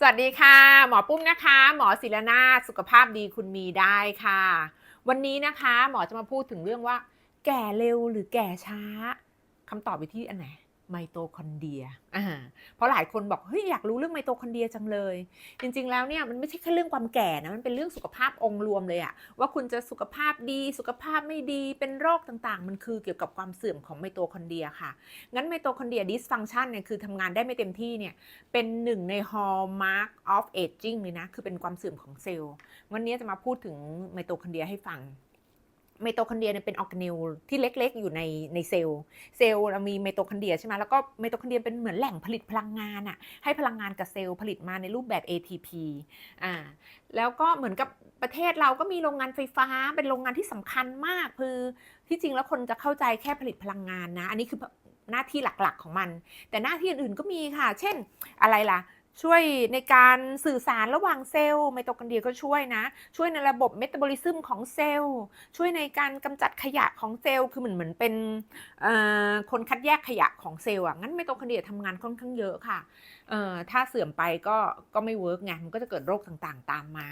สวัสดีค่ะ หมอปุ้มนะคะ หมอศิลนาสุขภาพดีคุณมีได้ค่ะ วันนี้นะคะ หมอจะมาพูดถึงเรื่องว่า แก่เร็วหรือแก่ช้าคำตอบไปที่อันไหน ไมโตคอนเดียอ่าเพราะหลายคนบอกเฮ้ยอยากรู้เรื่องไมโตคอนเดียจังเลย จริง ๆ แล้วเนี่ยมันไม่ใช่แค่เรื่องความแก่นะ มันเป็นเรื่องสุขภาพองค์รวมเลยอะว่าคุณจะสุขภาพดีสุขภาพไม่ดีเป็นโรคต่างๆ มันคือเกี่ยวกับความเสื่อมของไมโตคอนเดียค่ะ งั้นไมโตคอนเดียดิสฟังชันเนี่ยคือทำงานได้ไม่เต็มที่เนี่ยเป็นหนึ่งใน hallmark of aging เลยนะ คือเป็นความเสื่อมของเซลล์ วันนี้จะมาพูดถึงไมโตคอนเดียให้ฟัง ไมโตคอนเดรียเนี่ยเป็นออร์แกเนลที่เล็กๆ อยู่ในในเซลล์ เซลล์เรามีไมโตคอนเดรียใช่ไหมแล้วก็ไมโตคอนเดรียเป็นเหมือนแหล่งผลิตพลังงานอะให้พลังงานกับเซลล์ผลิตมาในรูปแบบ ATP อ่าแล้วก็เหมือนกับประเทศเราก็มีโรงงานไฟฟ้าเป็นโรงงานที่สำคัญมาก คือที่จริงแล้วคนจะเข้าใจแค่ผลิตพลังงานนะ อันนี้คือหน้าที่หลักๆของมัน แต่หน้าที่อื่นๆก็มีค่ะ เช่นอะไรล่ะ ช่วยในการสื่อสารระหว่างเซลล์ไมโตคอนเดรียก็ช่วยนะ ช่วยในระบบเมตาบอลิซึมของเซลล์ ช่วยในการกำจัดขยะของเซลล์ คือเหมือนเหมือนเป็นคนคัดแยกขยะของเซลล์อะ งั้นไมโตคอนเดรียทำงานค่อนข้างเยอะค่ะ ถ้าเสื่อมไปก็ก็ไม่เวิร์กไง มันก็จะเกิดโรคต่างๆ ตามมา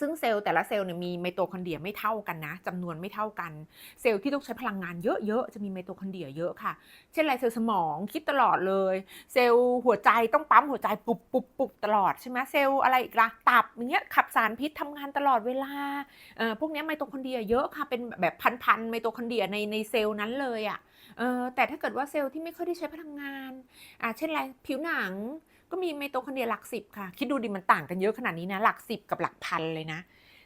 ซึ่งเซลล์แต่ละเซลล์เนี่ยมีไมโตคอนเดรียไม่เท่ากันนะจำนวนไม่เท่ากัน เซลล์ที่ต้องใช้พลังงานเยอะๆ จะมีไมโตคอนเดรียเยอะค่ะ เช่นไรเซลล์สมองคิดตลอดเลย เซลล์หัวใจต้องปั๊มหัวใจปุบปุบปุบตลอดใช่ไหมเซลล์อะไรอีกละตับอย่างเงี้ยขับสารพิษทำงานตลอดเวลาเอ่อพวกนี้ไมโตคอนเดรียเยอะค่ะเป็นแบบพันๆไมโตคอนเดรียในในเซลล์นั้นเลยอะ่ะเออแต่ถ้าเกิดว่าเซลล์ที่ไม่ค่อยได้ใช้พลังงานอ่าเช่นไรผิวหนัง ก็มีไมโตคอนเดรียหลักสิบค่ะ คิดดูดิมันต่างกันเยอะขนาดนี้นะ หลักสิบกับหลักพันเลยนะ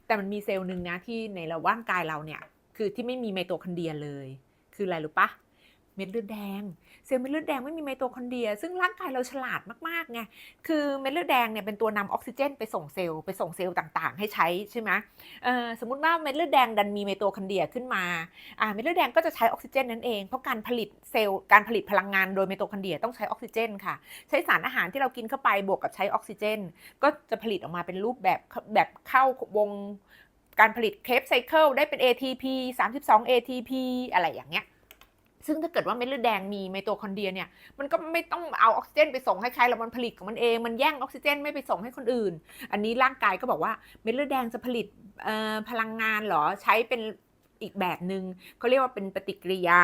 แต่มันมีเซลล์หนึ่งนะที่ในระร่างกายเราเนี่ย คือที่ไม่มีไมโตคอนเดรียเลย คืออะไรรู้ปะ เม็ดเลือดแดง เซลล์เม็ดเลือดแดงไม่มีไมโตคอนเดรีย ซึ่งร่างกายเราฉลาดมากๆไง คือเม็ดเลือดแดงเนี่ยเป็นตัวนำออกซิเจนไปส่งเซลล์ไปส่งเซลล์ต่างๆ ให้ใช้ใช่ไหมสมมติว่าเม็ดเลือดแดงดันมีไมโตคอนเดรียขึ้นมาอ่าเม็ดเลือดแดงก็จะใช้ออกซิเจนนั่นเอง เพราะการผลิตเซลล์การผลิตพลังงานโดยไมโตคอนเดรียต้องใช้ออกซิเจนค่ะ ใช้สารอาหารที่เรากินเข้าไปบวกกับใช้ออกซิเจน ก็จะผลิตออกมาเป็นรูปแบบแบบเข้าวงการผลิตเคปไซเคิลได้เป็น ATP 32 ATP อะไรอย่างเงี้ย ซึ่งถ้าเกิดว่าเม็ดเลือดแดงมีไมโตคอนเดรียเนี่ยมันก็ไม่ต้องเอาออกซิเจนไปส่งให้ใครแล้วมันผลิตของมันเอง มันแย่งออกซิเจนไม่ไปส่งให้คนอื่น อันนี้ร่างกายก็บอกว่าเม็ดเลือดแดงจะผลิตพลังงานเหรอใช้เป็น อีกแบบหนึง่งเขาเรียกว่าเป็นปฏิกิริยา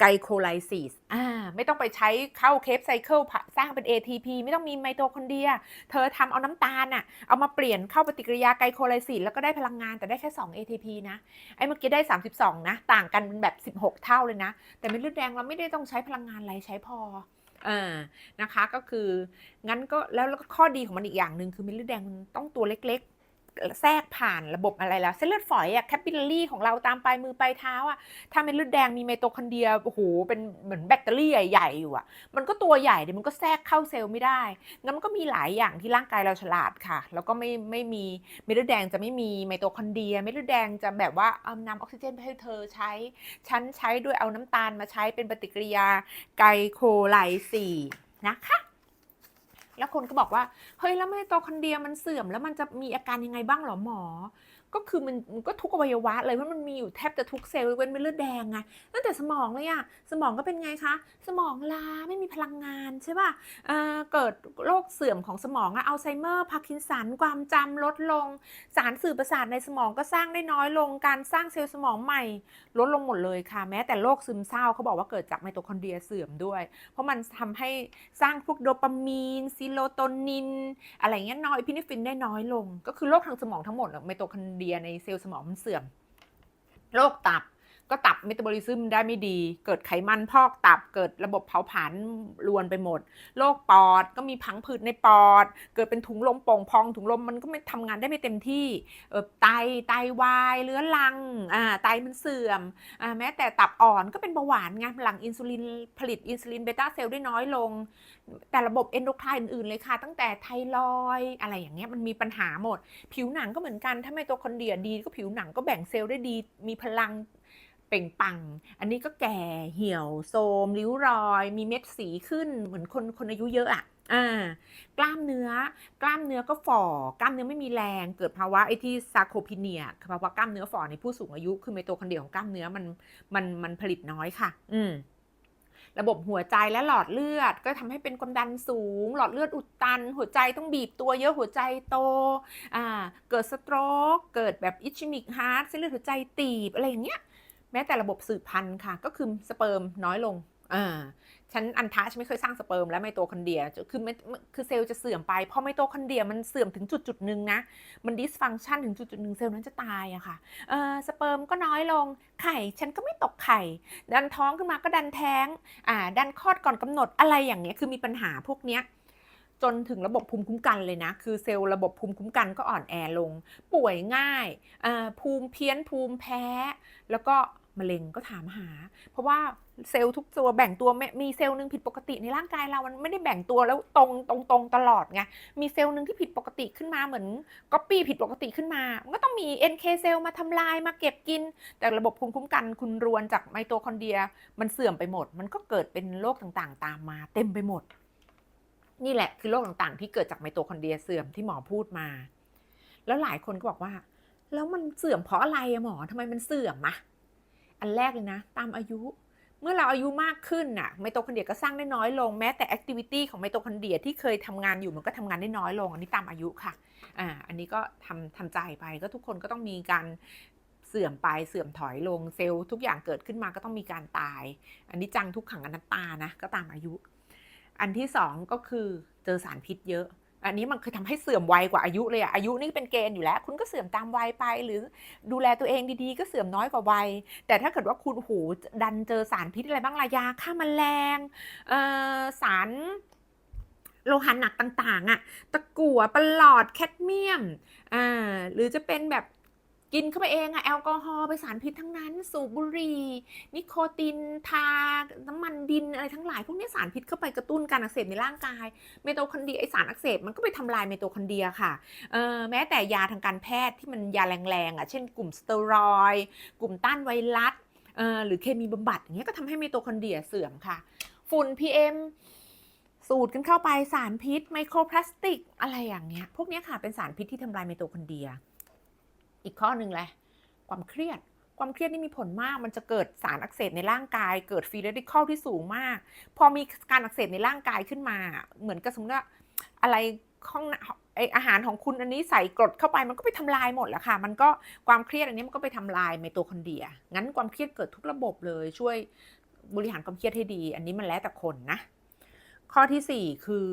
ไกลโคไลซิสอ่าไม่ต้องไปใช้เข้าเคปไซเคิลสร้างเป็น ATP ไม่ต้องมีไมโตคอนเดรีย เธอทำเอาน้ำตาลน่ะเอามาเปลี่ยนเข้าปฏิกิริยาไกลโคไลซิสแล้วก็ได้พลังงานแต่ได้แค่ 2 ATP นะ ไอ้เมื่อกี้ได้ 32 นะ ต่างกันเป็นแบบ 16 เท่าเลยนะ แต่เม็ดเลือดแดงเราไม่ได้ต้องใช้พลังงานอะไรใช้พออ่านะคะก็คืองั้นก็แล้วแล้วก็ข้อดีของมันอีกอย่างหนึ่งคือเม็ดเลือดแดงมันต้องตัวเล็กๆ แทรกผ่านระบบอะไรแล้ว เส้นเลือดฝอยอะแคปิลลารีของเราตามปลายมือปลายเท้าอะถ้าเม็ดเลือดแดงมีไมโตคอนเดรียโอ้โหเป็นเหมือนแบตเตอรี่ใหญ่ๆอยู่อะมันก็ตัวใหญ่เดี๋ยวมันก็แทรกเข้าเซลล์ไม่ได้งั้นมันก็มีหลายอย่างที่ร่างกายเราฉลาดค่ะ แล้วก็ไม่ไม่มีเม็ดเลือดแดงจะไม่มีไมโตคอนเดรียเม็ดเลือดแดงจะแบบว่าเอานำออกซิเจนไปให้เธอใช้ฉันใช้ด้วยเอาน้ำตาลมาใช้เป็นปฏิกิริยาไกลโคไลซีนะคะ แล้วคนก็บอกว่า เฮ้ยแล้วไมโตคอนเดียมันเสื่อม แล้วมันจะมีอาการยังไงบ้างหรอหมอ ก็คือมันมันก็ทุกอวัยวะเลยเพราะมันมีอยู่แทบจะทุกเซลล์ยเว้นเม็ดเลือดแดงไงตั้งแต่สมองเลยอะสมองก็เป็นไงคะ สมองลาไม่มีพลังงานใช่ป่ะเอ่อเกิดโรคเสื่อมของสมองอะอัลไซเมอร์พาร์กินสันความจำลดลง สารสื่อประสาทในสมองก็สร้างได้น้อยลงการสร้างเซลล์สมองใหม่ ลดลงหมดเลยค่ะ แม้แต่โรคซึมเศร้าเขาบอกว่าเกิดจากไมโตคอนเดรียเสื่อมด้วย เพราะมันทำให้สร้างพวกโดปามีนซิโรโทนิน อะไรเงี้ยน้อยพินิฟินได้น้อยลง ก็คือโรคทางสมองทั้งหมดไมโตคอนเดรียในเซลล์สมองมันเสื่อม โรคตับ ก็ตับเมตาบอลิซึมได้ไม่ดี เกิดไขมันพอกตับ เกิดระบบเผาผลาญรวนไปหมด โรคปอดก็มีพังผืดในปอด เกิดเป็นถุงลมโป่งพอง ถุงลมมันก็ไม่ทำงานได้ไม่เต็มที่เออไต ไตวายเรื้อรังอ่าไตมันเสื่อมอ่าแม้แต่ตับอ่อนก็เป็นเบาหวานไงหลังอินซูลินผลิตอินซูลินเบต้าเซลล์ได้น้อยลง แต่ระบบเอนโดไครน์อื่นๆเลยค่ะ ตั้งแต่ไทรอยอะไรอย่างเงี้ยมันมีปัญหาหมด ผิวหนังก็เหมือนกัน ถ้าไมโตคอนเดรียดี ก็ผิวหนังก็แบ่งเซลล์ได้ดี มีพลัง เปล่งปัง อันนี้ก็แก่เหี่ยวโทมริ้วรอย มีเม็ดสีขึ้นเหมือนคนคนอายุเยอะอะอ่ากล้ามเนื้อกล้ามเนื้อก็ฝ่อกล้ามเนื้อไม่มีแรงเกิดภาวะไอที่ซาโคพีเนียภาวะกล้ามเนื้อฝ่อในผู้สูงอายุ คือไมโตคอนเดรียของกล้ามเนื้อมันมันมันผลิตน้อยค่ะ อืมระบบหัวใจและหลอดเลือดก็ทำให้เป็นความดันสูง หลอดเลือดอุดตัน หัวใจต้องบีบตัวเยอะหัวใจโตอ่าเกิดสโตรกเกิดแบบอิชมิกฮาร์ดเส้นเลือดหัวใจตีบอะไรอย่างเงี้ย ม้แต่ระบบสืบพันธุ์ค่ะ ก็คือสเปิร์มน้อยลงอ่าฉันอันทะฉันไม่เคยสร้างสเปิร์มและไมโตคอนเดียคือไม่คือเซลล์จะเสื่อมไปพอไมโตคอนเดียมันเสื่อมถึงจุดจุดหนึ่งนะ มันดิสฟังชันถึงจุดจุดหนึ่งเซลล์นั้นจะตายอะค่ะเออสเปิร์มก็น้อยลงไข่ ฉันก็ไม่ตกไข่ ดันท้องขึ้นมาก็ดันแท้งอ่าดันคลอดก่อนกำหนดอะไรอย่างเงี้ยคือมีปัญหาพวกเนี้ยจนถึงระบบภูมิคุ้มกันเลยนะ คือเซลล์ระบบภูมิคุ้มกันก็อ่อนแอลง ป่วยง่ายอ่าภูมิเพี้ยนภูมิแพ้ แล้วก็ มะเร็งก็ถามหา เพราะว่าเซลล์ทุกตัวแบ่งตัวไม่มีเซลล์หนึ่งผิดปกติในร่างกายเรา มันไม่ได้แบ่งตัวแล้วตรงตรงตรงตลอดไง มีเซลล์หนึ่งที่ผิดปกติขึ้นมาเหมือนก๊อปปี้ผิดปกติขึ้นมา มันก็ต้องมี NK เซลล์มาทำลายมาเก็บกิน แต่ระบบภูมิคุ้มกันคุณรวนจากไมโตคอนเดรีย มันเสื่อมไปหมด มันก็เกิดเป็นโรคต่างๆ ตามมาเต็มไปหมด นี่แหละคือโรคต่างๆ ที่เกิดจากไมโตคอนเดรียเสื่อมที่หมอพูดมา แล้วหลายคนก็บอกว่า แล้วมันเสื่อมเพราะอะไรอะหมอทำไมมันเสื่อมอะ อันแรกเลยนะ ตามอายุ เมื่อเราอายุมากขึ้นน่ะไมโตคอนเดรียก็สร้างได้น้อยลงแม้แต่แอคทิวิตี้ของไมโตคอนเดรียที่เคยทำงานอยู่มันก็ทำงานได้น้อยลง อันนี้ตามอายุค่ะอ่าอันนี้ก็ทำทำใจไปก็ทุกคนก็ต้องมีการเสื่อมไปเสื่อมถอยลงเซลล์ทุกอย่างเกิดขึ้นมาก็ต้องมีการตาย อันนี้จังทุกขังอนัตตานะก็ตามอายุ อันที่สองก็คือเจอสารพิษเยอะ อันนี้มันคือทำให้เสื่อมไวกว่าอายุเลยอะอายุนี่เป็นเกณฑ์อยู่แล้ว คุณก็เสื่อมตามวัยไป หรือดูแลตัวเองดีๆ ก็เสื่อมน้อยกว่าวัย แต่ถ้าเกิดว่าคุณหูดันเจอสารพิษอะไรบ้างล่ะยาฆ่าแมลงเอ่อสารโลหะหนักต่างๆอะตะกั่วปลอดแคดเมียม อ่า หรือจะเป็นแบบ กินเข้าไปเองอะแอลกอฮอล์ไปสารพิษทั้งนั้น สูบบุหรี่นิโคตินทา น้ำมันดินอะไรทั้งหลาย พวกนี้สารพิษเข้าไปกระตุ้นการอักเสบในร่างกาย เมโตคอนเดียไอสารอักเสบมันก็ไปทำลายเมโตคอนเดียค่ะแม้แต่ยาทางการแพทย์ที่มันยาแรงๆอะเช่นกลุ่มสเตียรอยกลุ่มต้านไวรัสหรือเคมีบำบัดอย่างเงี้ยก็ทำให้เมโตคอนเดียเสื่อมค่ะฝุ่น PM สูดกันเข้าไปสารพิษไมโครพลาสติกอะไรอย่างเงี้ยพวกนี้ค่ะเป็นสารพิษที่ทำลายเมโตคอนเดีย อีกข้อหนึ่งแหละความเครียดความเครียดนี่มีผลมาก มันจะเกิดสารอักเสบในร่างกาย เกิดฟรีเรดิคอลที่สูงมาก พอมีการอักเสบในร่างกายขึ้นมา เหมือนกับสมมติว่าอะไรข้องไออาหารของคุณอันนี้ใส่กรดเข้าไปมันก็ไปทำลายหมดแล้วค่ะ มันก็ความเครียดอันนี้มันก็ไปทำลายไมโตคอนเดรีย งั้นความเครียดเกิดทุกระบบเลย ช่วยบริหารความเครียดให้ดี อันนี้มันแล้วแต่คนนะ ข้อที่ 4 คือ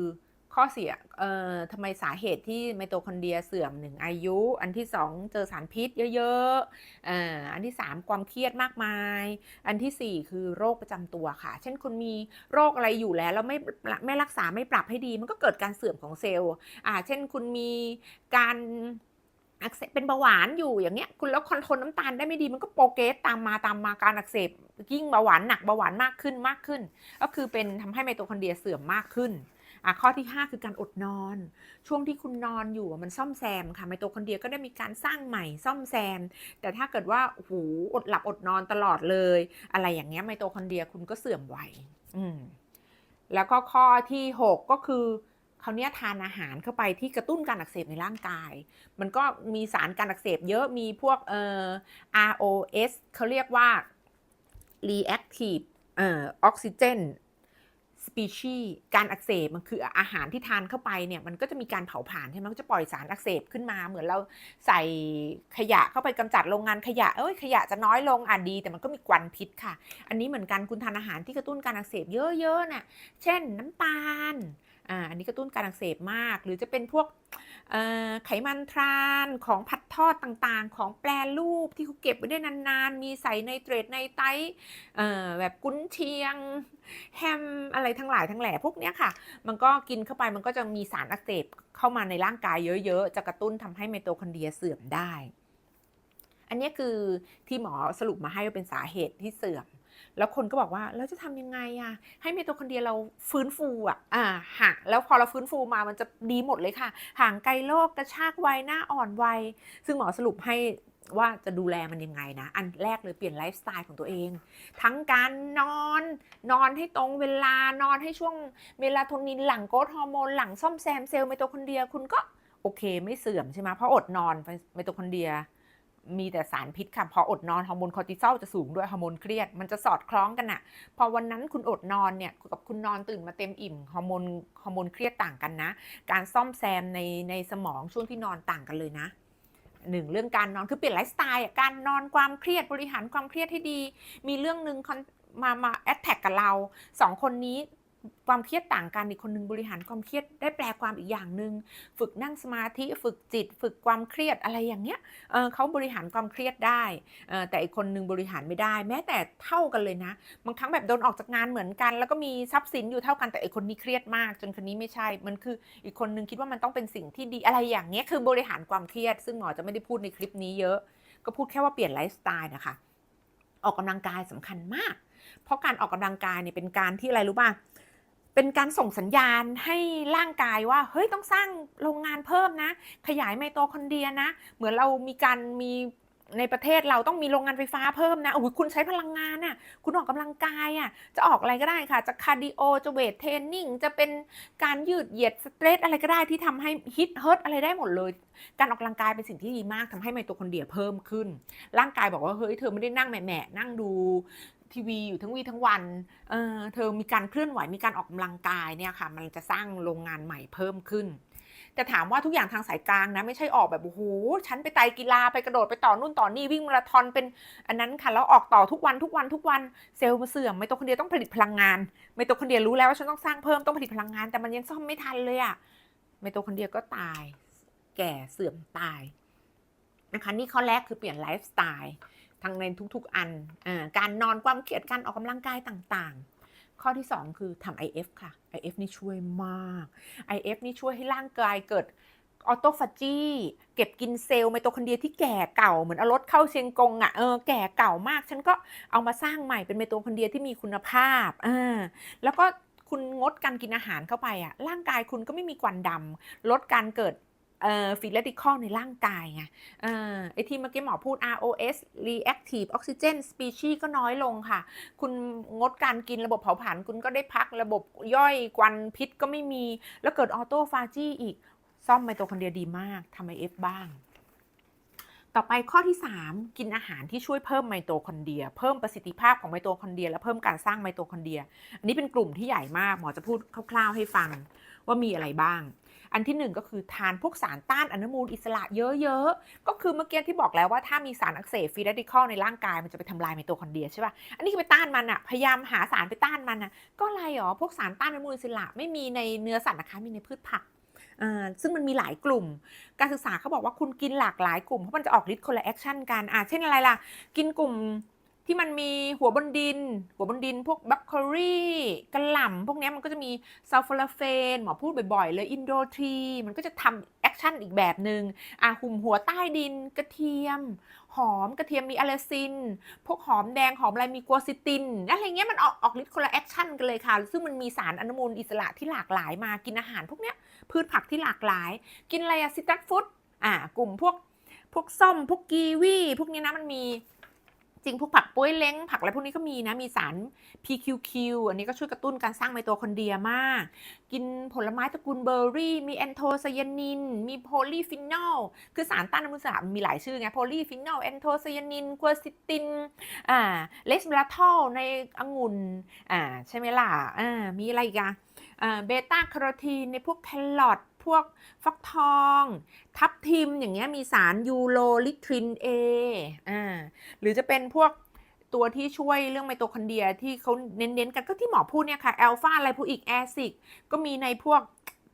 ข้อเสียเอ่อทำไมสาเหตุที่ไมโตคอนเดรียเสื่อมหนึ่งอายุ อันที่2เจอสารพิษเยอะๆอ่าอันที่3ความเครียดมากมาย อันที่สี่คือโรคประจำตัวค่ะ เช่นคุณมีโรคอะไรอยู่แล้วแล้วไม่ไม่รักษาไม่ปรับให้ดี มันก็เกิดการเสื่อมของเซลล์อ่าเช่นคุณมีการอักเสบเป็นเบาหวานอยู่อย่างเงี้ยคุณแล้วคอนโทรลน้ำตาลได้ไม่ดีมันก็โปรเกรสตามมาตามมาการอักเสบยิ่งเบาหวานหนักเบาหวานมากขึ้นมากขึ้น ก็คือเป็นทำให้ไมโตคอนเดรียเสื่อมมากขึ้น อะข้อที่ 5 คือการอดนอน ช่วงที่คุณนอนอยู่มันซ่อมแซมค่ะไมโตคอนเดรียก็ได้มีการสร้างใหม่ซ่อมแซม แต่ถ้าเกิดว่าโอ้โหอดหลับอดนอนตลอดเลย อะไรอย่างเงี้ยไมโตคอนเดรียคุณก็เสื่อมไวอืมแล้วก็ข้อที่ 6 ก็คือเขาวเนี้ยทานอาหารเข้าไปที่กระตุ้นการอักเสบในร่างกาย มันก็มีสารการอักเสบเยอะมีพวกเอ่อ ROS เขาเรียกว่า reactive เอ่อ oxygen สปีชีการอักเสบมันคืออาหารที่ทานเข้าไปเนี่ยมันก็จะมีการเผาผลาญใช่ไหมมันก็จะปล่อยสารอักเสบขึ้นมา เหมือนเราใส่ขยะเข้าไปกำจัดโรงงานขยะเอ้ยขยะจะน้อยลงอะดี แต่มันก็มีควันพิษค่ะ อันนี้เหมือนกันคุณทานอาหารที่กระตุ้นการอักเสบเยอะๆน่ะเช่นน้ำตาล อ่าอันนี้กระตุ้นการอักเสบมาก หรือจะเป็นพวกไขมันทรานของผัดทอดต่างๆ ของแปรรูปที่เขาเก็บไว้ได้นานๆ มีใส่ไนเตรตไนไตแบบกุ้นเชียง แฮมอะไรทั้งหลายทั้งแหล่พวกเนี้ยค่ะ มันก็กินเข้าไปมันก็จะมีสารอักเสบเข้ามาในร่างกายเยอะๆ จะกระตุ้นทำให้ไมโตคอนเดรียเสื่อมได้ อันนี้คือที่หมอสรุปมาให้ว่าเป็นสาเหตุที่เสื่อม แล้วคนก็บอกว่าแล้วจะทำยังไงอะให้ไมโตคอนเดียเราฟื้นฟูอะอ่าห่างแล้วพอเราฟื้นฟูมามันจะดีหมดเลยค่ะ ห่างไกลโรคกระชากวัยหน้าอ่อนวัย ซึ่งหมอสรุปให้ว่าจะดูแลมันยังไงนะ อันแรกเลยเปลี่ยนไลฟ์สไตล์ของตัวเอง ทั้งการนอนนอนให้ตรงเวลานอนให้ช่วงเมลาโทนินหลังโกรทฮอร์โมนหลังซ่อมแซมเซลล์ไมโตคอนเดียคุณก็โอเคไม่เสื่อมใช่ไหมเพราะอดนอนไมโตคอนเดีย มีแต่สารพิษค่ะพออดนอนฮอร์โมนคอร์ติซอลจะสูงด้วยฮอร์โมนเครียดมันจะสอดคล้องกันอะพอวันนั้นคุณอดนอนเนี่ยกับคุณนอนตื่นมาเต็มอิ่มฮอร์โมนฮอร์โมนเครียดต่างกันนะ การซ่อมแซมในในสมองช่วงที่นอนต่างกันเลยนะหนึ่งเรื่องการนอนคือเปลี่ยนไลฟ์สไตล์การนอนความเครียดบริหารความเครียดให้ดี มีเรื่องหนึ่งมามาแอดแท็กกับเราสองคนนี้ ความเครียดต่างกันอีกคนนึงบริหารความเครียดได้แปลความอีกอย่างหนึ่งฝึกนั่งสมาธิฝึกจิต ฝึกความเครียดอะไรอย่างเงี้ยเเขาบริหารความเครียดได้แต่อีกคนนึงบริหารไม่ได้ แม้แต่เท่ากันเลยนะ บางครั้งแบบโดนออกจากงานเหมือนกัน แล้วก็มีทรัพย์สินอยู่เท่ากันแต่อีกคนนี้เครียดมาก จนคนนี้ไม่ใช่มันคืออีกคนนึงคิดว่ามันต้องเป็นสิ่งที่ดีอะไรอย่างเงี้ยคือบริหารความเครียด ซึ่งหมอจะไม่ได้พูดในคลิปนี้เยอะ ก็พูดแค่ว่าเปลี่ยนไลฟ์สไตล์นะคะออกกำลังกายสำคัญมาก เพราะการออกกำลังกายเนี่ยเป็นการที่อะไรรู้ป่ะ เป็นการส่งสัญญาณให้ร่างกายว่า เฮ้ยต้องสร้างโรงงานเพิ่มนะ ขยายไมโตคอนเดรียนะ เหมือนเรามีการมีในประเทศเราต้องมีโรงงานไฟฟ้าเพิ่มนะโอ้ยคุณใช้พลังงานน่ะ คุณออกกำลังกายอะ จะออกอะไรก็ได้ค่ะ จะคาร์ดิโอ จะเวทเทรนนิ่ง จะเป็นการยืดเหยียดสเตรทอะไรก็ได้ที่ทำให้ฮิตเฮิร์ตอะไรได้หมดเลย การออกกำลังกายเป็นสิ่งที่ดีมากทำให้ไมโตคอนเดรียเพิ่มขึ้น ร่างกายบอกว่าเฮ้ยเธอไม่ได้นั่งแหม่นั่งดู ทีวีอยู่ทั้งวีทั้งวันเออเธอมีการเคลื่อนไหวมีการออกกำลังกายเนี่ยค่ะ มันจะสร้างโรงงานใหม่เพิ่มขึ้น แต่ถามว่าทุกอย่างทางสายกลางนะไม่ใช่ออกแบบโอ้โหฉันไปไตกีฬาไปกระโดดไปต่อนู่นต่อนี่วิ่งมาราธอนเป็นอันนั้นค่ะแล้วออกต่อทุกวันทุกวันทุกวันเซลล์มาเสื่อมไมโตคนเดียวต้องผลิตพลังงาน ไมโตคนเดียรู้แล้วว่าฉันต้องสร้างเพิ่มต้องผลิตพลังงาน แต่มันยังซ่อมไม่ทันเลยอะไมโตคนเดียวก็ตาย แก่เสื่อมตายนะคะนี่ข้อแรกคือเปลี่ยนไลฟ์สไตล์ ทั้งในทุกๆอันอการนอนความเครียดการออกกำลังกายต่างๆ ข้อที่ 2 คือทำ IF ค่ะ IF นี่ช่วยมาก IF นี่ช่วยให้ร่างกายเกิดออโตฟาจีเก็บกินเซลล์ไมโตคอนเดรียที่แก่เก่าเหมือนเอารถเข้าเชียงกงอะ่ะเออแก่เก่ามาก ฉันก็เอามาสร้างใหม่เป็นไมโตคอนเดรียที่มีคุณภาพอ่าแล้วก็คุณงดการกินอาหารเข้าไปอะ่ะร่างกายคุณก็ไม่มีควันดำลดการเกิด ฟรีเรดิคอลในร่างกายไงเออไอที่เมื่อกี้หมอพูด ROS reactive oxygen species ก็น้อยลงค่ะ คุณงดการกินระบบเผาผลาญคุณก็ได้พักระบบย่อยควันพิษก็ไม่มี แล้วเกิดออโตฟาจีอีก ซ่อมไมโตคอนเดรียดีมากทำไอเอฟบ้าง ต่อไปข้อที่ 3 กินอาหารที่ช่วยเพิ่มไมโตคอนเดรีย เพิ่มประสิทธิภาพของไมโตคอนเดรีย และเพิ่มการสร้างไมโตคอนเดรีย อันนี้เป็นกลุ่มที่ใหญ่มากหมอจะพูดคร่าวๆให้ฟังว่ามีอะไรบ้าง อันที่หนึ่งก็คือทานพวกสารต้านอนุมูลอิสระเยอะๆ ก็คือเมื่อกี้ที่บอกแล้วว่าถ้ามีสารอักเสบฟรีเรดิคอลในร่างกายมันจะไปทำลายไมโตคอนเดรียใช่ป่ะ อันนี้คือไปต้านมันอะพยายามหาสารไปต้านมันอะก็อะไรหรอพวกสารต้านอนุมูลอิสระไม่มีในเนื้อสัตว์นะคะมีในพืชผักอ่าซึ่งมันมีหลายกลุ่ม การศึกษาเขาบอกว่าคุณกินหลากหลายกลุ่มเพราะมันจะออกฤทธิ์คนละแอคชั่นกันอ่าเช่นอะไรล่ะ กินกลุ่ม ที่มันมีหัวบนดิน หัวบนดิน พวกบัคเคอรี่กระหล่ำพวกนี้มันก็จะมีซัลฟอราเฟนหมอพูดบ่อยๆ เลยอินโดทรีมันก็จะทำแอคชั่นอีกแบบหนึ่งอ่าหุ่มหัวใต้ดินกระเทียม หอมกระเทียมมีอะเลซิน พวกหอมแดงหอมอะไรมีกัวซิตินอะไรเงี้ยมันออกออกฤทธิ์คนละแอคชั่นกันเลยค่ะ ซึ่งมันมีสารอนุมูลอิสระที่หลากหลายมากินอาหารพวกเนี้ยพืชผักที่หลากหลาย กินอะไรอะซิตรัสฟูดอ่ากลุ่มพวกพวกส้มพวกกีวีพวกนี้นะมันมี ริงพวกผักป้วยเล้งผักอะไรพวกนี้ก็มีนะ มีสาร PQQ อันนี้ก็ช่วยกระตุ้นการสร้างไมโตคอนเดรียมาก กินผลไม้ตระกูลเบอร์รี่ มีแอนโทไซยานิน มีโพลีฟินอล คือสารต้านอนุมูลอิสระมีหลายชื่อไง โพลีฟินอล แอนโทไซยานินกัวซิติน อ่า เลสเบลาทอลในองุ่น อ่า ใช่ไหมล่ะ อ่า มีอะไรอีกอะอ่า เบต้าแคโรทีนในพวกแครอท พวกฟักทอง ทับทิมอย่างเงี้ยมีสารยูโรลิทรินเออ่าหรือจะเป็นพวกตัวที่ช่วยเรื่องไมโตคอนเดรียที่เขาเน้นๆกันก็ที่หมอพูดเนี่ยค่ะอัลฟาไลโพอิกแอซิดก็มีในพวก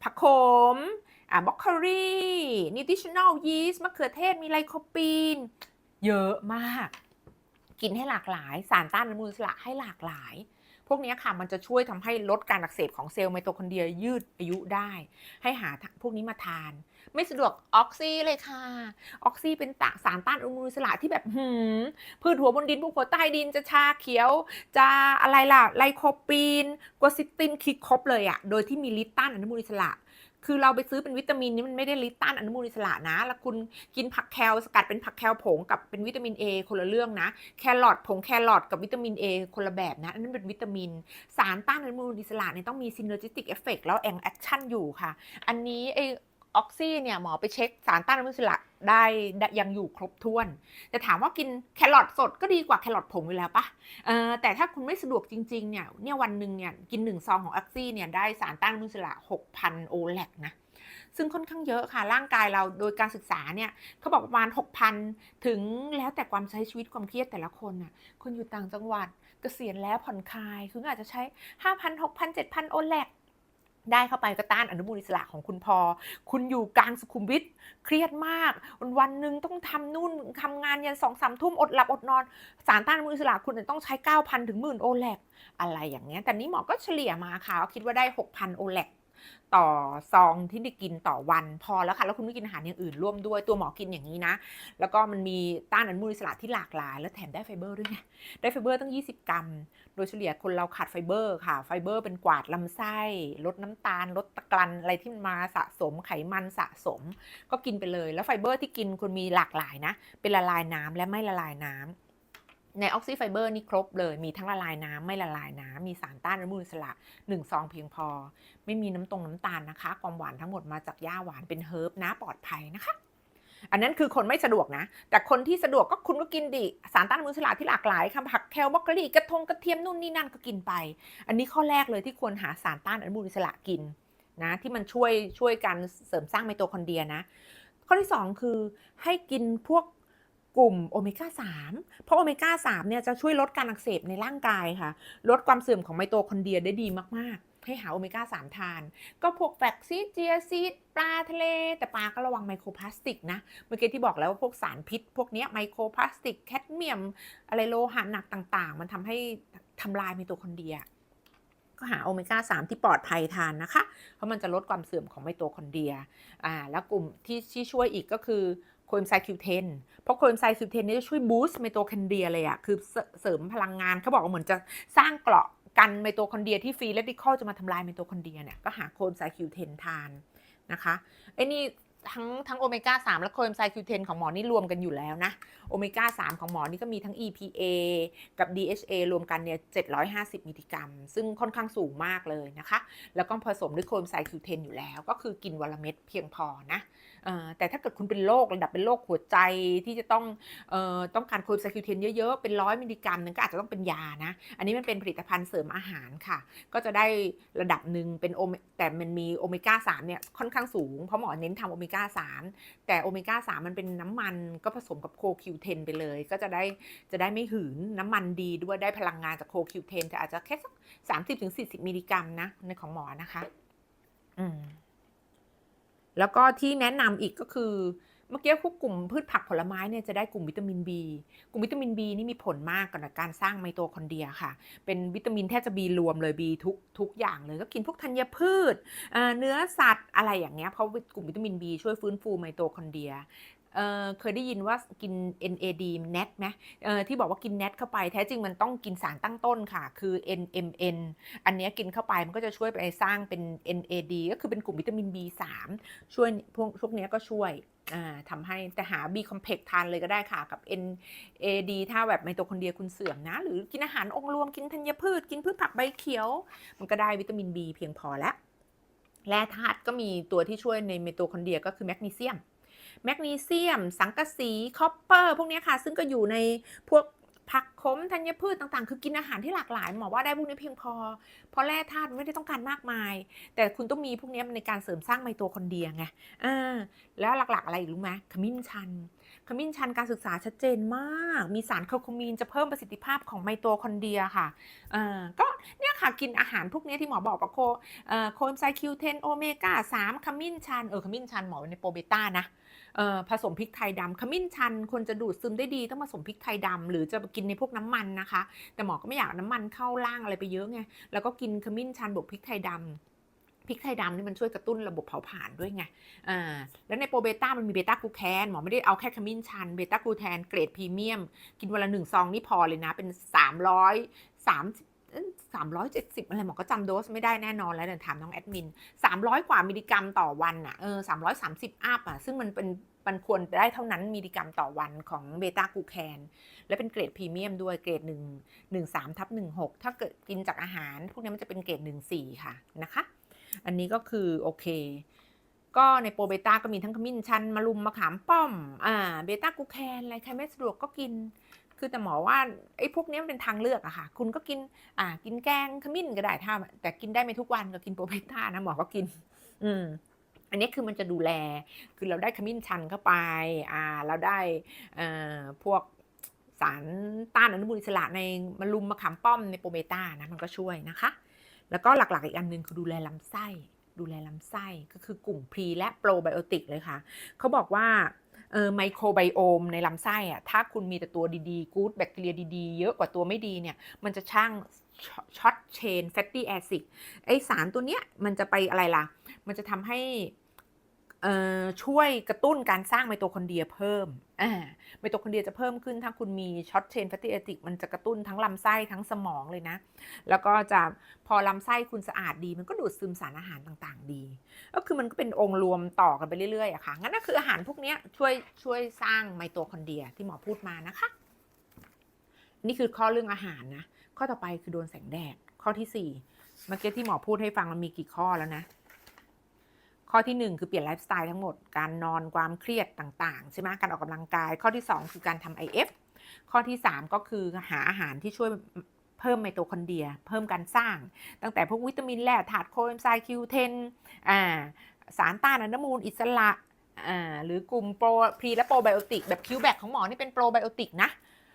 ผักโขมอ่าบล็อกโครี่นิทิชแนลยีสต์มะเขือเทศมีไลโคปีน เยอะมาก กินให้หลากหลาย สารต้านอนุมูลอิสระให้หลากหลาย พวกนี้ค่ะมันจะช่วยทำให้ลดการอักเสบของเซลล์ไมโตคอนเดรียยืดอายุได้ ให้หาพวกนี้มาทาน ไม่สะดวกออกซิเลยค่ะ ออกซิเป็นตาสารต้านอนุมูลอิสระที่แบบหืมพืชหัวบนดินพวกหัวใต้ดินจะชาเขียว จะอะไรล่ะไลโคปีนกัวซิตินคิดครบเลยอะโดยที่มีฤทธิ์ต้านอนุมูลอิสระ คือเราไปซื้อเป็นวิตามินนี่มันไม่ได้ลิต้านอนุมูลอิสระนะ แล้วคุณกินผักแคลสกัดเป็นผักแคลผงกับเป็นวิตามิน A คนละเรื่องนะ แครอทผงแครอทกับวิตามิน A คนละแบบนะ อันนั้นเป็นวิตามิน สารต้านอนุมูลอิสระเนี่ยต้องมี synergistic effect แล้วแองแอคชั่นอยู่ค่ะ อันนี้ไอ ออกซี่เนี่ยหมอไปเช็คสารต้านอนุมูลอิสระได้ได้ยังอยู่ครบถ้วน แต่ถามว่ากินแครอทสดก็ดีกว่าแครอทผงอยู่แล้วปะแต่ถ้าคุณไม่สะดวกจริงๆเนี่ยเนี่ยวันหนึ่งเนี่ยกินหนึ่งซองของออกซี่เนี่ยได้สารต้านอนุมูลอิสระ6,000โอแลกนะซึ่งค่อนข้างเยอะค่ะร่างกายเราโดยการศึกษาเนี่ยเขาบอกประมาณ 6,000 ถึงแล้วแต่ความใช้ชีวิตความเครียดแต่ละคนน่ะคุณอยู่ต่างจังหวัดเกษียณแล้วผ่อนคลายคุณอาจจะใช้ 5,000 6,000 7,000 โอแลก ได้เข้าไปก็ต้านอนุมูลอิสระของคุณพอ คุณอยู่กลางสุขุมวิทเครียดมาก วันวันหนึ่งต้องทำนู่นทำงานยันสองสามทุ่มอดหลับอดนอน สารต้านอนุมูลอิสระคุณต้องใช้ 9,000 ถึงหมื่นโอแลกอะไรอย่างเงี้ย แต่นี้หมอก็เฉลี่ยมาค่ะคิดว่าได้ 6,000โอแลก ต่อซองที่ได้กินต่อวันพอแล้วค่ะ แล้วคุณไม่กินอาหารอย่างอื่นร่วมด้วยตัวหมอกินอย่างนี้นะ แล้วก็มันมีต้านอนุมูลอิสระที่หลากหลาย แล้วแถมได้ไฟเบอร์ด้วยไงได้ไฟเบอร์ตั้ง 20 กรัม โดยเฉลี่ยคนเราขาดไฟเบอร์ค่ะ ไฟเบอร์เป็นกวาดลำไส้ ลดน้ำตาล ลดตะกรันอะไรที่มันมาสะสมไขมันสะสม ก็กินไปเลย แล้วไฟเบอร์ที่กินคุณมีหลากหลายนะ เป็นละลายน้ำและไม่ละลายน้ำ ในออกซิไฟเบอร์นี่ครบเลย มีทั้งละลายน้ำไม่ละลายน้ำมีสารต้านอนุมูลอิสระ1ซองเพียงพอ ไม่มีน้ำตรงน้ำตาลนะคะ ความหวานทั้งหมดมาจากหญ้าหวานเป็นเฮิร์บนะปลอดภัยนะคะ อันนั้นคือคนไม่สะดวกนะ แต่คนที่สะดวกก็คุณก็กินดิสารต้านอนุมูลอิสระที่หลากหลายค่ะผักแคลบรอกโคลีกระทงกระเทียมนู่นนี่นั่นก็กินไป อันนี้ข้อแรกเลยที่ควรหาสารต้านอนุมูลอิสระกินนะที่มันช่วยช่วยการเสริมสร้างไมโตคอนเดรียนะ ข้อที่ 2 คือให้กินพวก กลุ่มโอเมก้า 3 เพราะโอเมก้า 3 เนี่ยจะช่วยลดการอักเสบในร่างกายค่ะ ลดความเสื่อมของไมโตคอนเดรียได้ดีมาก ๆ ให้หาโอเมก้า 3 ทาน ก็พวกแฟกซีดเจียซีดปลาทะเล แต่ปลาก็ระวังไมโครพลาสติกนะ เมื่อกี้ที่บอกแล้วว่าพวกสารพิษ พวกนี้ไมโครพลาสติก แคดเมียม อะไรโลหะหนักต่าง ๆ มันทำให้ทำลายไมโตคอนเดรียก็หาโอเมก้า 3 ที่ปลอดภัยทานนะคะ เพราะมันจะลดความเสื่อมของไมโตคอนเดรีย อ่า แล้วกลุ่มที่ที่ช่วยอีกก็คือ โคเอนไซม์คิวเทนเพราะโคเอนไซม์คิวเทนนี่จะช่วยบูสต์ไมโตคอนเดรียเลยอะคือเสริมพลังงานเขาบอกว่าเหมือนจะสร้างเกราะกันไมโตคอนเดรียที่ฟรีเรดิคอลจะมาทำลายไมโตคอนเดรียเนี่ยก็หาโคเอนไซม์คิวเทนทานนะคะไอ้นี่ทั้งทั้งโอเมก้า3และโคเอนไซม์คิวเทนของหมอนี่รวมกันอยู่แล้วนะโอเมก้า3ของหมอนี่ก็มีทั้ง EPA กับ DHA รวมกันเนี่ย 750 มิลลิกรัม ซึ่งค่อนข้างสูงมากเลยนะคะ แล้วก็ผสมด้วยโคเอนไซม์คิวเทนอยู่แล้ว ก็คือกินวันละเม็ดเพียงพอนะ แต่ถ้าเกิดคุณเป็นโรคระดับเป็นโรคหัวใจที่จะต้องออต้องการโคเอนไซคิวเทนเยอะๆ เป็นร้อยมิลลิกรัมนึงก็อาจจะต้องเป็นยานะ อันนี้มันเป็นผลิตภัณฑ์เสริมอาหารค่ะ ก็จะได้ระดับหนึ่งเป็นโอเมแต่มันมีโอเมก้า3เนี่ยค่อนข้างสูง เพราะหมอเน้นทำโอเมก้า3แต่โอเมก้า3มันเป็นน้ำมันก็ผสมกับโคคิวเทนไปเลย ก็จะได้จะได้ไม่หืนน้ำมันดีด้วยได้พลังงานจากโคคิวเทนแต่อาจจะแค่สักสามสิบถึงสี่สิบมิลลิกรัมนะในของหมอนะคะ อืม แล้วก็ที่แนะนำอีกก็คือ เมื่อกี้พวกกลุ่มพืชผักผลไม้เนี่ยจะได้กลุ่มวิตามิน B กลุ่มวิตามิน B นี่มีผลมากกับการสร้างไมโตคอนเดรียค่ะ เป็นวิตามินแทบจะ B รวมเลย B ทุกทุกอย่างเลย ก็กินพวกธัญพืชเอ่อเนื้อสัตว์อะไรอย่างเงี้ย เพราะกลุ่มวิตามิน B ช่วยฟื้นฟูไมโตคอนเดรีย เเคยได้ยินว่ากิน NAD NAT ไหมที่บอกว่ากิน NAT เข้าไปแท้จริงมันต้องกินสารตั้งต้นค่ะ คือ NMN อันนี้กินเข้าไปมันก็จะช่วยไปสร้างเป็น NAD ก็คือเป็นกลุ่มวิตามิน B3 ช่วยพวกพวกนี้ก็ช่วยทำให้แต่หา B complex ทานเลยก็ได้ค่ะกับ NAD ถ้าแบบไมโตคอนเดรียคุณเสื่อมนะ หรือกินอาหารองค์รวมกินธัญพืช กินพืชผักใบเขียว มันก็ได้วิตามิน B เพียงพอแล้วแร่ธาตุก็มีตัวที่ช่วยในไมโตคอนเดรียก็คือแมกนีเซียม แมกนีเซียม สังกะสีคอปเปอร์พวกนี้ค่ะ ซึ่งก็อยู่ในพวกผักขมธัญพืชต่างๆ คือกินอาหารที่หลากหลายหมอว่าได้พวกนี้เพียงพอ เพราะแร่ธาตุไม่ได้ต้องการมากมาย แต่คุณต้องมีพวกนี้ในการเสริมสร้างไมโตคอนเดรียไงอ่าแล้วหลักๆ อะไรอีกรู้ไหมขมิ้นชัน ขมิ้นชันการศึกษาชัดเจนมาก มีสารเคอร์คูมีนจะเพิ่มประสิทธิภาพของไมโตคอนเดรียค่ะอ่าก็เนี่ยค่ะกินอาหารพวกนี้ที่หมอบอกว่าโคโคเอนไซคิวเทนโอเมก้า3ขมิ้นชันเออขมิ้นชันหมอไว้ในโปรเบต้านะ ผสมพริกไทยดำขมิ้นชันควรจะดูดซึมได้ดีต้องผสมพริกไทยดำหรือจะกินในพวกน้ำมันนะคะ แต่หมอก็ไม่อยากน้ำมันเข้าร่างอะไรไปเยอะไงแล้วก็กินขมิ้นชันบวกพริกไทยดำพริกไทยดำนี่มันช่วยกระตุ้นระบบเผาผลาญด้วยไง อ่า แล้วในโปรเบต้ามันมีเบต้ากลูแคนหมอไม่ได้เอาแค่ขมิ้นชัน เบต้ากลูแทนเกรดพรีเมียม กินวันละหนึ่งซองนี่พอเลยนะ เป็น 300 30 สามร้อยเจ็ดสิบอะไรหมอก็จำโดสไม่ได้แน่นอนแล้วเดี๋ยวถามน้องแอดมินสามร้อยกว่ามิลลิกรัมต่อวันอะเออสามร้อยสามสิบอัพอะซึ่งมันเป็นมันควรได้เท่านั้นมิลลิกรัมต่อวันของเบต้ากูแคน และเป็นเกรดพรีเมียมด้วยเกรดหนึ่งหนึ่งสามทับหนึ่งหกถ้าเกิดกินจากอาหาร พวกนี้มันจะเป็นเกรดหนึ่งสี่ค่ะนะคะ อันนี้ก็คือโอเค ก็ในโปรเบต้าก็มีทั้งขมิ้นชันมะรุมมะขามป้อมอ่าเบต้ากูแคนอะไรใครไม่สะดวกก็กิน คือแต่หมอว่าไอ้พวกนี้มันเป็นทางเลือกอะค่ะ คุณก็กินอ่ากินแกงขมิ้นก็ได้ถ้าแต่กินได้ไม่ทุกวันก็กินโปรเบต้านะหมอก็กิน อืมอันนี้คือมันจะดูแล คือเราได้ขมิ้นชันเข้าไป อ่า เราได้เอ่อพวกสารต้านอนุมูลอิสระในมะรุมมะขามป้อมในโปรเบต้านะ มันก็ช่วยนะคะ แล้วก็หลักๆอีกอันหนึงคือดูแลลำไส้ ดูแลลำไส้ก็คือกลุ่มพรีและโปรไบโอติกเลยค่ะ เขาบอกว่า เออไมโครไบโอมในลำไส้อะถ้าคุณมีแต่ตัวดีๆกู๊ดแบคทีเรียดีๆ เยอะกว่าตัวไม่ดีเนี่ย มันจะช่างช็อตเชนแฟตตี้แอซิดไอสารตัวเนี้ยมันจะไปอะไรล่ะ มันจะทำให้ ช่วยกระตุ้นการสร้างไมโตคอนเดรียเพิ่มไมโตคอนเดรียจะเพิ่มขึ้นถ้าคุณมีช็อตเชนแฟตตี้แอซิดมันจะกระตุ้นทั้งลำไส้ทั้งสมองเลยนะ แล้วก็จะพอลำไส้คุณสะอาดดีมันก็ดูดซึมสารอาหารต่างๆ ดี ก็คือมันก็เป็นองค์รวมต่อกันไปเรื่อยๆอะค่ะ งั้นก็คืออาหารพวกนี้ช่วยช่วยสร้างไมโตคอนเดรียที่หมอพูดมานะคะ นี่คือข้อเรื่องอาหารนะ ข้อต่อไปคือโดนแสงแดด ข้อที่สี่เมื่อกี้ที่หมอพูดให้ฟังมันมีกี่ข้อแล้วนะ ข้อที่หนึ่งคือเปลี่ยนไลฟ์สไตล์ทั้งหมด การนอนความเครียดต่างๆ ใช่ไหมการออกกำลังกาย ข้อที่สองคือการทำ IF ข้อที่สามก็คือหาอาหารที่ช่วยเพิ่มไมโตคอนเดรีย เพิ่มการสร้าง ตั้งแต่พวกวิตามินแร่ธาตุโคเอนไซม์คิวเทนสารต้านอนุมูลอิสระหรือกลุ่มโปรพรีและโปรไบโอติกแบบคิวแบคของหมอนี่เป็นโปรไบโอติกนะ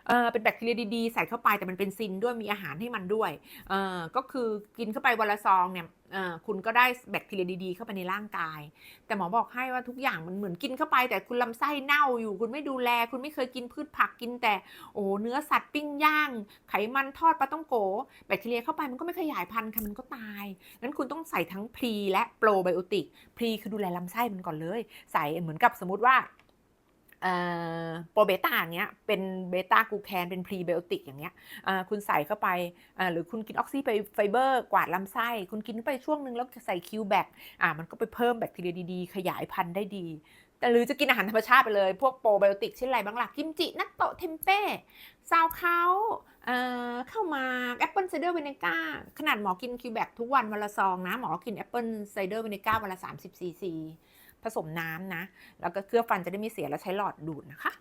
เออเป็นแบคทีเรียดีๆ ใส่เข้าไปแต่มันเป็นซินด้วยมีอาหารให้มันด้วยเออก็คือกินเข้าไปวันละซองเนี่ยเออคุณก็ได้แบคทีเรียดีๆ เข้าไปในร่างกาย แต่หมอบอกให้ว่าทุกอย่างมันเหมือนกินเข้าไป แต่คุณลำไส้เน่าอยู่ คุณไม่ดูแล คุณไม่เคยกินพืชผักกินแต่โอ้เนื้อสัตว์ปิ้งย่าง ไขมันทอดปลาต้องโก แบคทีเรียเข้าไปมันก็ไม่ขยายพันธุ์ค่ะมันก็ตายงั้นคุณต้องใส่ทั้งพรีและโปรไบโอติกพรีคือดูแลลำไส้มันก่อนเลย ใส่เหมือนกับสมมติว่า โปรเบต้าอย่างเงี้ยเป็นเบต้ากูแคนเป็นพรีไบโอติกอย่างเงี้ยคุณใส่เข้าไปหรือคุณกินออกซิไฟเบอร์กวาดลำไส้ คุณกินไปช่วงนึงแล้วใส่คิวแบคอ่ามันก็ไปเพิ่มแบคทีเรียดีๆ ขยายพันธุ์ได้ดี แต่หรือจะกินอาหารธรรมชาติไปเลย พวกโปรไบโอติกเช่นอะไรบ้างล่ะกิมจิ นัตโตเทมเป้ซาวเขาเข้ามาแอปเปิลไซเดอร์เวเนก้าขนาดหมอกินคิวแบคทุกวันวันละซองนะหมอกินแอปเปิลไซเดอร์เวเนก้าวันละ30ซีซี ผสมน้ำนะ แล้วก็เคลือบฟันจะได้ไม่เสียแล้วใช้หลอดดูดนะคะ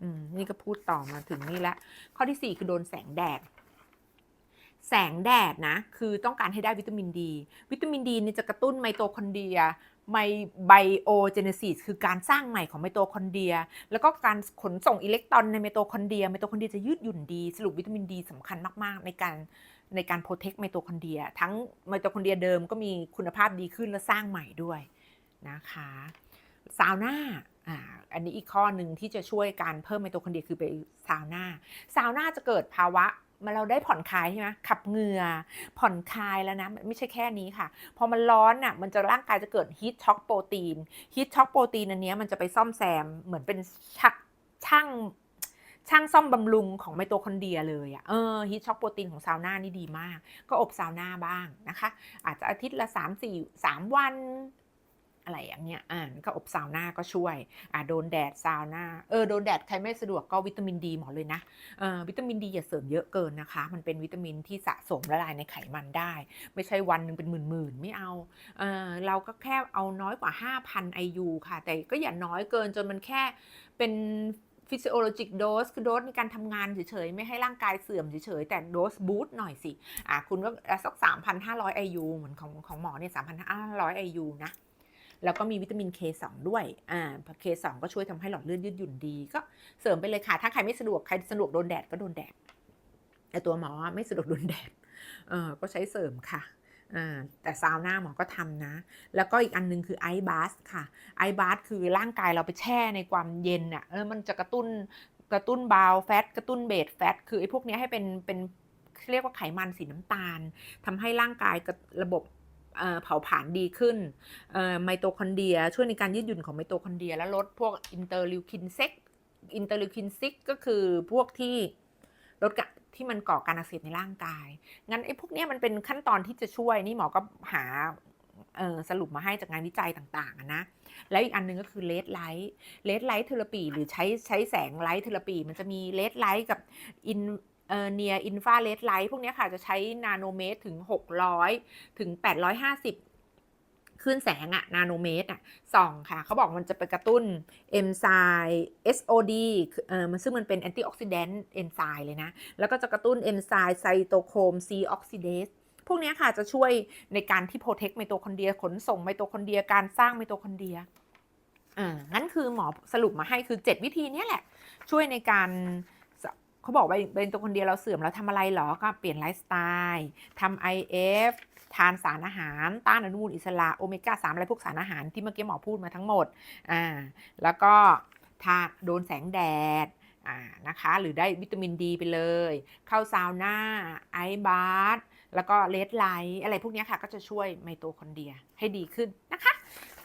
อืมนี่ก็พูดต่อมาถึงนี่แล้วข้อที่ 4 คือโดนแสงแดดแสงแดดนะคือต้องการให้ได้วิตามินดี วิตามินดีนี่จะกระตุ้นไมโตคอนเดรียไมไบโอเจเนซิสคือการสร้างใหม่ของไมโตคอนเดรีย แล้วก็การขนส่งอิเล็กตรอนในไมโตคอนเดรียไมโตคอนเดรียจะยืดหยุ่นดี สรุปวิตามินดีสำคัญมากๆ ในการในการโปรเทคไมโตคอนเดรีย ทั้งไมโตคอนเดรียเดิมก็มีคุณภาพดีขึ้นและสร้างใหม่ด้วย นะคะซาวน่าอ่าอันนี้อีกข้อหนึ่งที่จะช่วยการเพิ่มไมโตคอนเดรียคือไปซาวน่าซาวน่าจะเกิดภาวะมาเราได้ผ่อนคลายใช่ไหมขับเหงื่อผ่อนคลายแล้วนะ ไม่ใช่แค่นี้ค่ะ พอมันร้อนอะ มันจะร่างกายจะเกิดฮีทช็อกโปรตีนฮีทช็อกโปรตีนอันนี้มันจะไปซ่อมแซมเหมือนเป็นชักช่างช่างซ่อมบำรุงของไมโตคอนเดรียเลยอะ่ะ เออฮีทช็อกโปรตีนของซาวน่านี่ดีมาก ก็อบซาวน่าบ้างนะคะ อาจจะอาทิตย์ละ 3 4 3 วัน อะไรอย่างเงี้ยอ่านก็อบซาวน่าก็ช่วยอ่าโดนแดดซาวน่าเออโดนแดดใครไม่สะดวกก็วิตามินดีหมอเลยนะเออวิตามินดีอย่าเสริมเยอะเกินนะคะ มันเป็นวิตามินที่สะสมละลายในไขมันได้ ไม่ใช่วันหนึ่งเป็นหมื่นๆไม่เอาเออเราก็แค่เอาน้อยกว่า 5,000 IU ค่ะ แต่ก็อย่าน้อยเกินจนมันแค่เป็น physiologic dose คือโดสในการทำงานเฉยๆ ไม่ให้ร่างกายเสื่อมเฉยๆ แต่โดสบูตหน่อยสิ อะคุณก็สัก 3,500 IU เหมือนของของหมอเนี่ย 3,500 IU นะ แล้วก็มีวิตามิน K2 ด้วยอ่า K2 ก็ช่วยทำให้หลอดเลือดยืดหยุ่นดี ก็เสริมไปเลยค่ะ ถ้าใครไม่สะดวกใครสะดวกโดนแดดก็โดนแดดแต่ตัวหมอไม่สะดวกโดนแดดเออก็ใช้เสริมค่ะอ่าแต่ซาวน่าหมอก็ทำนะ แล้วก็อีกอันนึงคือไอบาสค่ะ ไอบาสคือร่างกายเราไปแช่ในความเย็นอะเออมันจะกระตุ้นกระตุ้นบาวแฟตกระตุ้นเบสแฟตคือไอ้พวกนี้ให้เป็นเป็นเรียกว่าไขมันสีน้ำตาลทำให้ร่างกายระบบ เผาผลาญดีขึ้นไมโตคอนเดรีย ช่วยในการยืดหยุ่นของไมโตคอนเดรีย และลดพวกอินเตอร์ลิวคินเซ็กอินเตอร์ลิวคินซิกก็คือพวกที่ลดที่มันก่อการอักเสบในร่างกาย งั้นไอ้พวกนี้มันเป็นขั้นตอนที่จะช่วยนี่หมอก็หาสรุปมาให้จากงานวิจัยต่างๆนะ แล้วอีกอันนึงก็คือเลดไลท์เลดไลท์เทอราปีหรือใช้ใช้แสงไลท์เทอราปีมันจะมีเลดไลท์กับอิน เเนียอินฟราเรดไลท์พวกนี้ค่ะจะใช้นาโนเมตรถึง 600 ถึง 850คลื่นแสงอะนาโนเมตรอะส่องค่ะ เขาบอกมันจะไปกระตุ้นเอนไซม์ SOD คือเออมันซึ่งมันเป็นแอนตี้ออกซิแดนต์เอนไซม์เลยนะ แล้วก็จะกระตุ้นเอนไซม์ไซโตโครม C ออกซิเดสพวกนี้ค่ะจะช่วยในการที่โปรเทคไมโตคอนเดรียขนส่งไมโตคอนเดรียการสร้างไมโตคอนเดรียอ่างั้นคือหมอสรุปมาให้คือ 7 วิธีนี้แหละ ช่วยในการ เขาบอกว่าไมโตคนเดียวเราเสื่อมแล้วทำอะไรหรอก็เปลี่ยนไลฟ์สไตล์ทำ IF ทานสารอาหาร ต้านอนุมูลอิสระโอเมก้า3อะไรพวกสารอาหารที่เมื่อกี้หมอพูดมาทั้งหมดอ่าแล้วก็ถ้าโดนแสงแดดอ่านะคะหรือได้วิตามินดีไปเลย เข้าซาวน่าไอบาร์แล้วก็เลดไลท์อะไรพวกนี้ค่ะ ก็จะช่วยไมโตคอนเดียให้ดีขึ้นนะคะ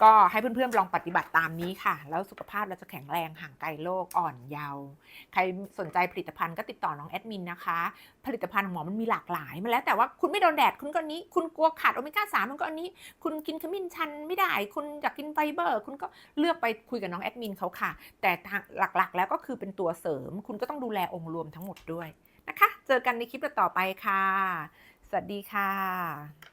ก็ให้เพื่อนๆลองปฏิบัติตามนี้ค่ะ แล้วสุขภาพเราจะแข็งแรงห่างไกลโรคอ่อนเยาว์ใครสนใจผลิตภัณฑ์ก็ติดต่อน้องแอดมินนะคะ ผลิตภัณฑ์ของหมอมันมีหลากหลายมาแล้วแต่ว่าคุณไม่โดนแดดคุณก็นนี้ คุณกลัวขาดโอเมก้าสามมันก็อันนี้ คุณกินขมิ้นชันไม่ได้ คุณอยากกินไฟเบอร์ คุณก็เลือกไปคุยกับน้องแอดมินเขาค่ะ แต่ทางหลักๆ แล้วก็คือเป็นตัวเสริม คุณก็ต้องดูแลองค์รวมทั้งหมดด้วยนะคะ เจอกันในคลิปต่อไปค่ะ สวัสดีค่ะ